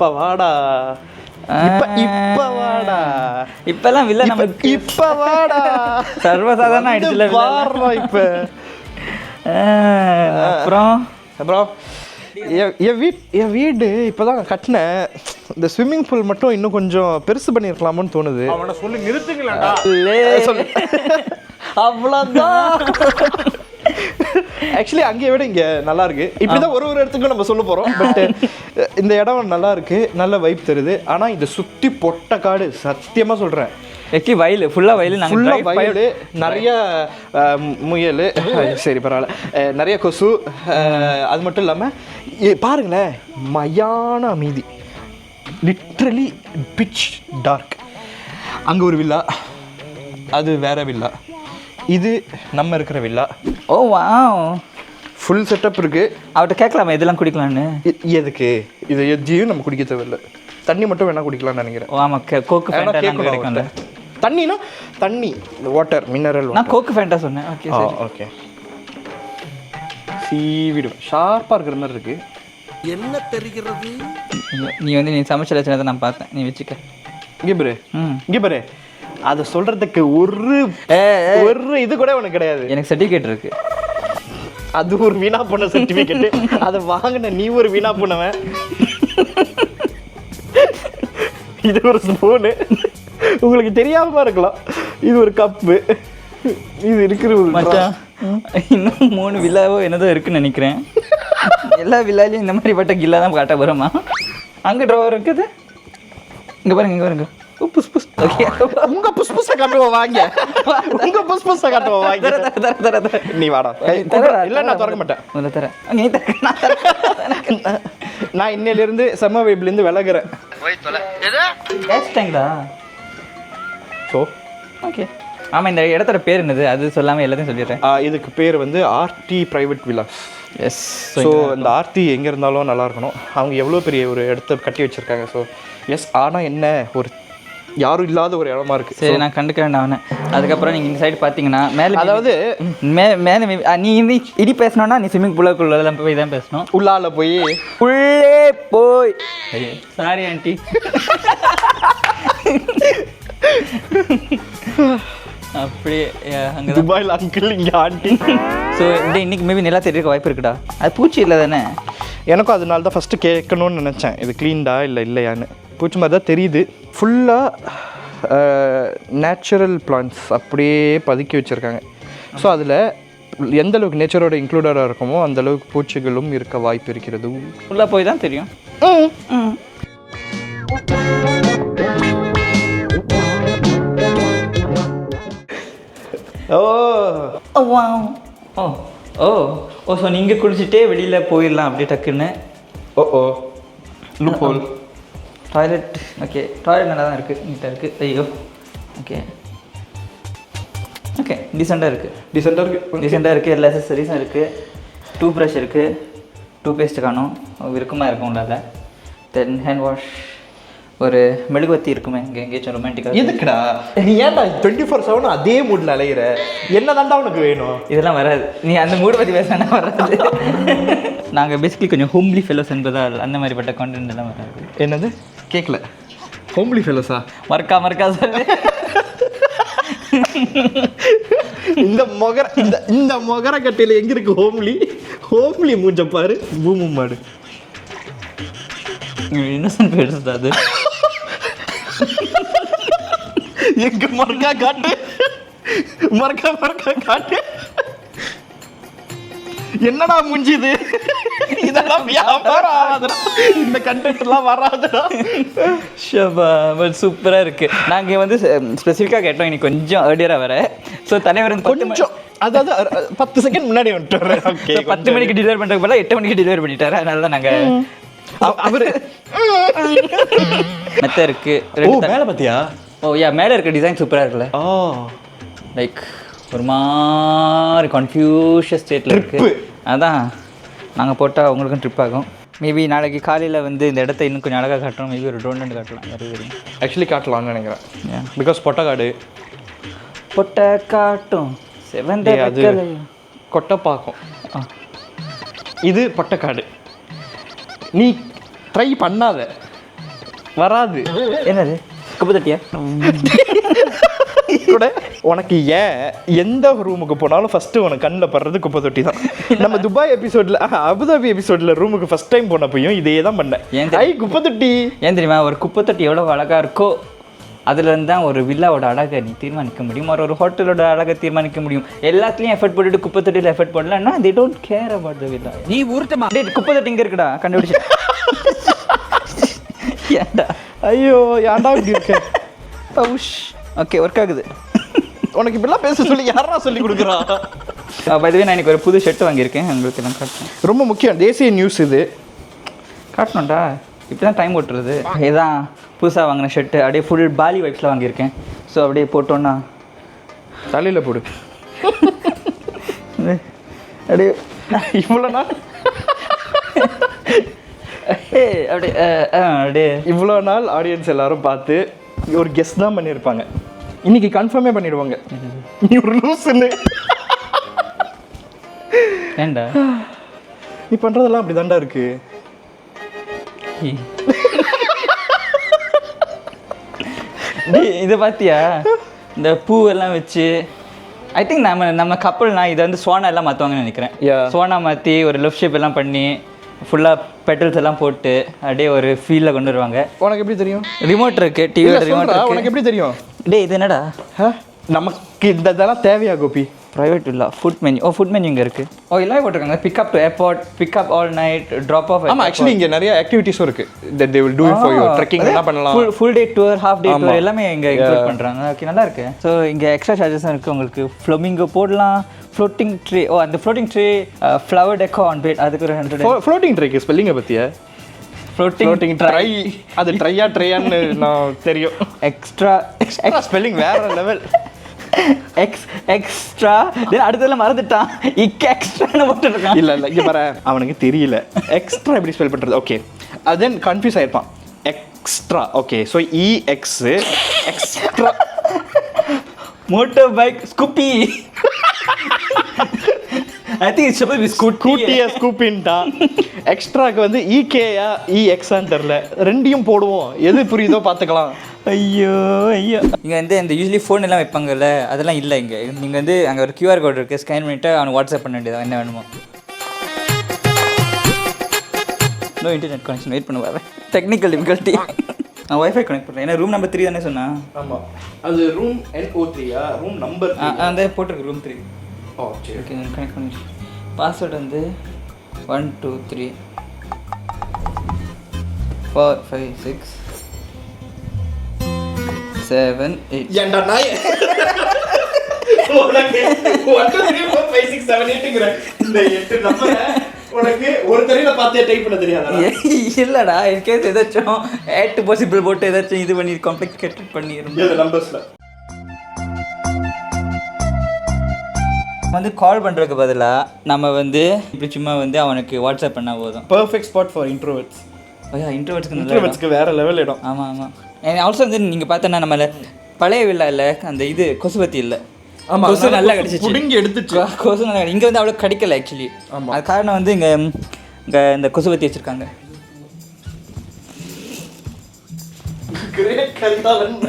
இப்ப வாடா. இப்ப இப்ப வாடா. இப்பெல்லாம் வில்ல இப்ப- நமக்கு இப்ப வாடா. சர்வசாதாரண ஆயிடுச்சுல வந்து வாடுறா இப்ப. அப்புறம்? அப்புறம் என் வீட் என் வீடு இப்போதான் கட்டினேன். இந்த ஸ்விம்மிங் பூல் மட்டும் இன்னும் கொஞ்சம் பெருசு பண்ணியிருக்கலாமோன்னு தோணுது. அவனை சொல்லி நிறுத்துங்களேன்டா. சொல்லு அவ்வளோதான் ஆக்சுவலி அங்கேயே விட இங்கே நல்லா இருக்கு. இப்படிதான் ஒரு ஒரு இடத்துக்கும் நம்ம சொல்ல போறோம். பட் இந்த இடம் நல்லா இருக்கு. நல்ல வைப் தருது. ஆனா இந்த சுத்தி பொட்ட காடு சத்தியமா சொல்றேன். எக்கி வயல் ஃபுல்லா வயல் நாங்க ஃபுல்லா drive பண்ணி- வயலு நிறைய முயல் சரி பரவாயில்ல. நிறைய கொசு அது மட்டும் இல்லாமல் பாருங்களேன் மயான அமைதி. லிட்ரலி பிச் டார்க் அங்கே ஒரு வில்லா அது வேற வில்லா இது நம்ம இருக்கிற villa oh wow. Full setup இருக்கு. அவட்ட கேட்கலாமா இதெல்லாம் குடிக்கலாம்னு. இ- எதுக்கு? இது எதையும் நம்ம குடிக்க தேவையில்ல. தண்ணி மட்டும் வேணா குடிக்கலாம்னு நினைக்கிறேன். ஓ ஆமா கே- கோக்கு ஃபேண்டா அவர்ட்ட. தண்ணினா தண்ணி வாட்டர் மினரல் நான் கோக்கு ஃபேண்டா சொன்னேன். ஓகே ஓகே சீவிடும் ஷார்ப்பாக இருக்கிற மாதிரி இருக்கு. நீ- நீ வந்து நீ சமைச்ச லட்சணத்தை நான் பார்த்தேன். நீ வச்சுக்க. இங்கே பாரு. ம். இங்கே பாரு. அதை சொல்றதுக்கு ஒரு ஒரு இது கூட உனக்கு கிடையாது. எனக்கு சர்டிஃபிகேட் இருக்கு. அது ஒரு வீணா போன சர்டிஃபிகேட் அதை வாங்கின நீ ஒரு வீணா போனவன். இது ஒரு ஸ்பூனு உங்களுக்கு தெரியாம இருக்கலாம். இது ஒரு கப்பு. இது இருக்கிற ஒரு மச்சான் இன்னும் மூணு வில்லாவோ என்னதோ இருக்குன்னு நினைக்கிறேன். எல்லா வில்லாலையும் இந்த மாதிரி பட்ட கில்லா தான் காட்ட போகிறோமா அங்கே ட்ரோவர் இருக்குது. இங்கே பாருங்க இங்கே பாருங்க. புஸ் புஸ் உங்க புஸ் புஸ்ஸை காட்டுவோம் வாங்க. உங்க புஸ் புஸ்ஸை காட்டுவோம் வாங்க. தர தர தர நீ வாடா. தர இல்ல நான் திறக்க மாட்டேன். தர நீ தர நான் இன்னையில இருந்து செம்ம வைப்ல இருந்து விலகுறேன் கேஸ் டேங்க்டா ஸோ ஓகே. ஆமாம் இந்த இடத்தோட பேர் என்னது? அது சொல்லாமல் எல்லாத்தையும் சொல்லிடுறேன். இதுக்கு பேர் வந்து RT private villas yes so இந்த ஆர்த்தி எங்கே இருந்தாலும் நல்லா இருக்கணும். அவங்க எவ்வளோ பெரிய ஒரு இடத்த கட்டி வச்சிருக்காங்க ஸோ எஸ் ஆனால் என்ன? ஒரு யாரும் இல்லாத ஒரு இடமா இருக்கு. சரி நான் கண்டுக்க வேண்டாம் அவனை. அதுக்கப்புறம் நீங்கள் இந்த சைடு பார்த்தீங்கன்னா மேலே அதாவது மே மேலே நீ வந்து இடி பேசணும்னா நீ ஸ்விம்மிங் பூலுக்குள்ள போய் தான் பேசணும். உள்ளால போய் உள்ளே போய். சாரி ஆண்டி அப்படியே அங்கே துபாயில் அங்கிள் இங்கே ஆண்டி ஸோ இந்த இன்னைக்கு மேபி நிலா தெரியிருக்க வாய்ப்பு இருக்குடா. அது பூச்சி இல்லை தானே எனக்கும் அதனால தான் ஃபஸ்ட்டு கேட்கணும்னு நினச்சேன். இது க்ளீன்டா இல்லை இல்லையான்னு. பூச்சி மாதிரி தான் தெரியுது ஃபுல்லாக நேச்சுரல் பிளான்ட்ஸ் அப்படியே பதுக்கி வச்சுருக்காங்க. ஸோ அதில் எந்த அளவுக்கு நேச்சரோட இன்க்ளூடராக இருக்குமோ அந்த அளவுக்கு பூச்சிகளும் இருக்க வாய்ப்பு இருக்கிறது. உள்ளே போய் தான் தெரியும். ஓ. ஓ. ஓ ஓ. ஓ ஸோ நீங்கள் குளிச்சுட்டே வெளியில் போயிடலாம் அப்படியே டக்குன்னு? Oh oh. Loophole toilet okay toilet நல்லா தான் இருக்குது நீட்டாக இருக்குது ஐயோ ஓகே ஓகே டீசெண்டாக இருக்குது டீசெண்டாக இருக்கு. டீசெண்டாக இருக்குது எல்லா அசசரிஸும் இருக்குது டூத் ப்ரஷ் இருக்குது டூ பேஸ்ட் காணும் விருக்கமாக இருக்கும்ல அதில். தென் ஹேண்ட் வாஷ் ஒரு மெழுகுவத்தி இருக்குமே இங்கே எங்கேயாச்சும் ரொமான்டிக்காக எதுக்குடா? நீ ஏன்டா டுவெண்ட்டி ஃபோர் செவன் அதே மூடில் அலையிற? என்ன தாண்டா உனக்கு வேணும்? இதெல்லாம் வராது. நீ அந்த மூடு பற்றி பேசினா வராது. நாங்கள் பேசிக்கலி கொஞ்சம் ஹோம்லி ஃபெல்லோஸ் என்பதால் அந்த மாதிரிப்பட்ட கான்டென்ட் எல்லாம் வராது. என்னது? கேட்கல ஹோம்லி ஃபெலோஸா மறக்கா மறக்கா சொல்லு இந்த மொகர இந்த இந்த மொகர கட்டையில் எங்க இருக்கு ஹோம்லி? ஹோம்லி மூஞ்ச பாரு. பூமு மாடு. இன்னசென்ட் பேசுது அது? எங்க மறக்கா காட்டு? மறக்கா மறக்கா காட்டு. என்னடா மூஞ்சி இது இதெல்லாம் வியாபாரம் ஆகாதுடா. இந்த கண்டென்ட் எல்லாம் வராதுடா. ஷபா பட் சூப்பராக இருக்குது நாங்கள் வந்து ஸ்பெசிஃபிக்காக கேட்டோம். இன்னைக்கு கொஞ்சம் ஏர்லியராக வர. ஸோ தலைவர் கொஞ்சம் அதாவது பத்து செகண்ட் முன்னாடி வந்துட்டு ஓகே பத்து மணிக்கு டெலிவரி பண்ணுறதுக்கு பதிலாக எட்டு மணிக்கு டெலிவரி பண்ணிட்டாரு. அதனால தான் நாங்கள் அவரு மெத்த ஓ இருக்குது மேல பாத்தியா? ஓ யா மேலே இருக்க டிசைன் சூப்பராக இருக்குல்ல. ஓ லைக் ஒரு மாதிரி கன்ஃபியூஷன் ஸ்டேட்டில் இருக்கு. Trip. அதான். நாங்கள் போட்டால் உங்களுக்கும் ட்ரிப் ஆகும். மேபி நாளைக்கு காலையில் வந்து இந்த இடத்த இன்னும் கொஞ்சம் அழகாக காட்டணும். மேபி ஒரு ட்ரோன் காட்டலாம். யாரு தெரியும்? ஆக்சுவலி காட்டலாம்னு நினைக்கிறேன். பிகாஸ் பொட்டக்காடு பொட்டை காட்டும். செவந்த அது. கொட்டைப்பாக்கம் ஆ. இது பொட்டக்காடு நீ ட்ரை பண்ணாத. வராது. என்னது? குப்பை தட்டியா? கூட உனக்கு ஏன் எந்த ரூமுக்கு போனாலும் ஃபர்ஸ்ட் உனக்கு கண்ணில் படுறது குப்பை தொட்டி தான் நம்ம துபாய் எபிசோட்ல அபுதாபி எபிசோட்ல ரூமுக்கு ஃபர்ஸ்ட் டைம் போனப்பையும் இதே தான் பண்ணேன். ஏன் ஐ குப்பை தொட்டி ஏன் தெரியுமா? ஒரு குப்பை தொட்டி எவ்வளோ அழகாக இருக்கோ அதுலேருந்து தான் ஒரு வில்லாவோட அழகை நீ தீர்மானிக்க முடியும். ஒரு ஒரு ஹோட்டலோட அழகை தீர்மானிக்க முடியும். எல்லாத்துலேயும் எஃபர்ட் போட்டுட்டு குப்பை தொட்டியில் எஃபர்ட் போடலன்னா they don't care about the villa நீ உருட்டுமா? டேய் குப்பை தொட்டி இங்கே இருக்குடா கண்டுபிடிச்சு. ஏன்டா? ஐயோ ஏன்டா இப்படி இருக்க? பவுஷ் ஓகே ஒர்க் ஆகுது. உனக்கு இப்படிலாம் பேச சொல்லி யாரா சொல்லி கொடுக்குறா? பதுவே நான் எனக்கு ஒரு புது ஷர்ட் வாங்கியிருக்கேன். உங்களுக்கு எல்லாம் காட்டுறேன். ரொம்ப முக்கியம். தேசிய நியூஸ் இது. காட்டணும்டா. இப்போ தான் டைம் ஓட்டுறது. இதான் புதுசாக வாங்கின ஷர்ட்டு அப்படியே ஃபுல் பாலி வைப்ஸில் வாங்கியிருக்கேன். ஸோ அப்படியே போட்டோன்னா தலையில போடு. அப்படியே இவ்வளோ நாள்? ஏய், அப்படியே அப்படியே. இவ்வளோ நாள் ஆடியன்ஸ் எல்லாரும் பார்த்து ஒரு கெஸ் தான் பண்ணியிருப்பாங்க. இன்னைக்கு கன்ஃபார்மே பண்ணிடுவாங்க. நீ ஒரு லூசுன்னு நீ பண்றதெல்லாம் அப்படி தாண்டா இருக்கு இதை பார்த்தியா இந்த பூவெல்லாம் வச்சு ஐ திங்க் நம்ம நம்ம கப்பல்னா இதை வந்து சோனா எல்லாம் மாற்றுவாங்கன்னு நினைக்கிறேன். சோனா மாற்றி ஒரு லெஃப்ட் ஷேப் எல்லாம் பண்ணி ஃபுல்லாக பெட்ரோல்ஸ் எல்லாம் போட்டு அப்படியே ஒரு ஃபீலில் கொண்டு வருவாங்க. உனக்கு எப்படி தெரியும்? ரிமோட் இருக்கு டிவியோட ரிமோட் உனக்கு எப்படி தெரியும்? டேய் இது என்னடா? நமக்கு இந்த இதெல்லாம் தேவையா கோபி? ப்ரைவேட் இல்ல food menu oh food menu இங்கே இருக்கு. ஓ எல்லாம் போட்டிருக்காங்க. Pickup to airport pickup all night drop off ஆமா ஆக்சுவலி இங்க நிறைய ஆக்டிவிட்டிஸும் இருக்கு. That they will do it for you trekking என்ன பண்ணலாம். Full full day tour half day. Tour எல்லாமே இங்கே இன்க்ளூட் பண்ணுறாங்க ஓகே நல்லா இருக்கு. ஸோ இங்கே எக்ஸ்ட்ரா சார்ஜஸும் இருக்குது உங்களுக்கு. ஃப்ளோமிங்கோ போடலாம். ஃப்ளோட்டிங் ட்ரே ஓ அந்த floating tray flower deco on bed அதுக்கு ஒரு ஹண்ட்ரட் ஃப்ளோட்டிங் ட்ரைக்கு ஸ்பெல்லிங்க பத்தியா? ஃப்ளோட்டிங் ஃப்ளோட்டிங் ட்ரை அது ட்ரையா ட்ரையான்னு நான் தெரியும். எக்ஸ்ட்ரா எக்ஸ்ட்ரா ஸ்பெல்லிங் வேற லெவல் எக்ஸ் எக்ஸ்ட்ரா அடுத்ததில் மறந்துட்டான். இக் எக்ஸ்ட்ரான்னு போட்டுருக்கான். இல்ல இல்ல இங்க பாரு. அவனுக்கு தெரியல. எக்ஸ்ட்ரா எப்படி ஸ்பெல் பண்றது? Okay then confuse ஆயிருப்பான். Extra okay so E ex extra motorbike Scooby I think it's suppose Scooty கூட்டிய ஸ்கூப்பின்ட்டா எக்ஸ்ட்ராக்கு வந்து E இகேயா இஎக்ஸான்னு தெரில ரெண்டையும் போடுவோம். எது புரியுதோ பார்த்துக்கலாம். ஐயோ ஐயோ. இங்கே வந்து இந்த யூஸ்வலி ஃபோன் எல்லாம் வைப்பாங்கல்ல அதெல்லாம் இல்லை இங்கே. நீங்கள் வந்து அங்கே ஒரு கியூஆர் கோட் இருக்குது ஸ்கேன் பண்ணிவிட்டு அவனுக்கு வாட்ஸ்அப் பண்ண வேண்டியது என்ன வேணுமோ. நோ இன்டர்நெட் கனெக்ஷன் வெயிட் பண்ண வரேன். டெக்னிக்கல் டிஃபிகல்ட்டி நான் ஒய்ஃபை கனெக்ட் பண்ணுறேன் ஏன்னா ரூம் நம்பர் த்ரீ தானே சொன்னா? ஆமாம் அது ரூம் என் ஓ த்ரீயா ரூம் நம்பர் ஆ அந்த போட்டிருக்கு ரூம் த்ரீ ஓ சரி. ஓகே கனெக்ட் பண்ணி பாஸ்வேர்டு வந்து one two three four five six seven eight ஏன்டா நாய் உனக்கு one two three four five six seven எயிட்டுங்கிற இந்த எட்டு நம்பரை உனக்கு ஒரு தரையில பார்த்தே டைப் பண்ண தெரியாதா? இல்லடா இன்கேஸ் ஏதாச்சும் ஏட் பாசிபிள் போட்டு ஏதாச்சும் இது பண்ணி காம்ப்ளிகேட்டட் நம்பர்ஸ்ல வந்து கால் பண்ணுறதுக்கு பதிலாக நம்ம வந்து இப்படி சும்மா வந்து அவனுக்கு வாட்ஸ்அப் பண்ணால் போதும். பர்ஃபெக்ட் ஸ்பாட் ஃபார் இன்ட்ரோவர்ட்ஸ் ஐயா இடம். இன்ட்ரோவர்ட்ஸ்க்கு வேற லெவல் இடம். ஆமாம் ஆமாம் ஆல்சோ வந்து நீங்கள் பார்த்தோன்னா நம்மள பழைய வில்லா இல்லை அந்த இது கொசுபத்தி இல்லை. ஆமா, கொசு நல்லா கிடைச்சிச்சு. புடுங்கி எடுத்துச்சு. கொசு நல்லா இங்கே வந்து அவ்வளோ கிடைக்கல ஆக்சுவலி ஆமா. அது காரணம் வந்து இங்கே இங்கே இந்த கொசுபத்தி வச்சுருக்காங்க.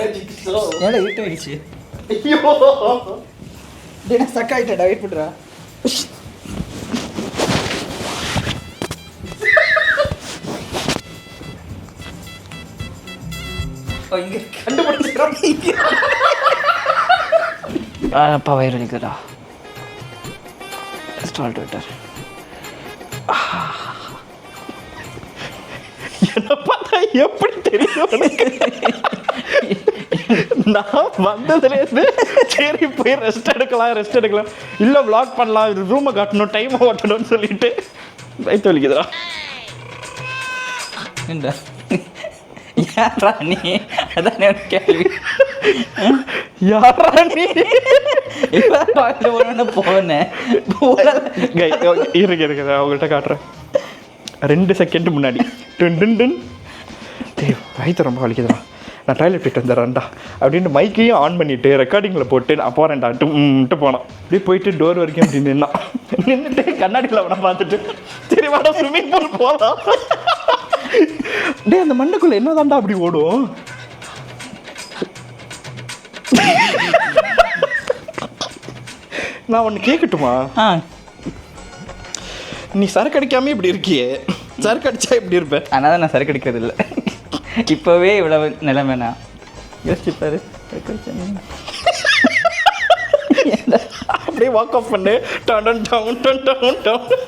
ஆயிடுச்சு ஐயோ. ஆகிட்டேன் வெயிட் பண்ணுறா அப்பா வயிறு வலிக்குதுடா. இன்ஸ்டால் ட்விட்டர் என்ன பார்த்தா எப்படி தெரியும் நான் வந்ததுலேருந்து சரி போய் ரெஸ்ட் எடுக்கலாம் ரெஸ்ட் எடுக்கலாம். இல்லை vlog பண்ணலாம் ரூமை காட்டணும் டைமை ஓட்டணும்னு சொல்லிட்டு வயிற்று வலிக்குதுடா. யாரா நீ? அதான் கேள்வி? யாரா நீ பார்த்து போனோன்னு போனேன் கை இருங்க இருங்க நான் உங்கள்கிட்ட காட்டுறேன். ரெண்டு செகண்ட் முன்னாடி. டுன் டுன் டுன். டேய் வயிற்று ரொம்ப வலிக்குதுடா. நான் டாய்லெட் போயிட்டு வந்துடுறேன்டா. அப்படின்னு மைக்கையும் ஆன் பண்ணிட்டு ரெக்கார்டிங்கில் போட்டு நான் போகிறேன்டா ட்டு போனான். அப்படியே போயிட்டு டோர் வரைக்கும் அப்படி நின்னான். நின்றுட்டு கண்ணாடியில் அவனை பார்த்துட்டு சரி வாடா ஸ்விம்மிங் பூல் போகலாம் டேய் அந்த மண்ணுக்குள்ள என்னதான்டா அப்படி ஓடும்? நான் ஒன்று கேட்கட்டுமா ஆ. நீ சரக்கு அடிக்காம இப்படி இருக்கியே. சரக்கு அடிச்சா இப்படி இருப்ப? ஆனால் தான் நான் சரக்கு அடிக்கிறது இல்லை. இப்போவே இவ்வளவு யோசிச்சுப்பாரு சரக்கு அடிச்சா அப்படியே வாக் ஆஃப் பண்ணு. Done down done down down.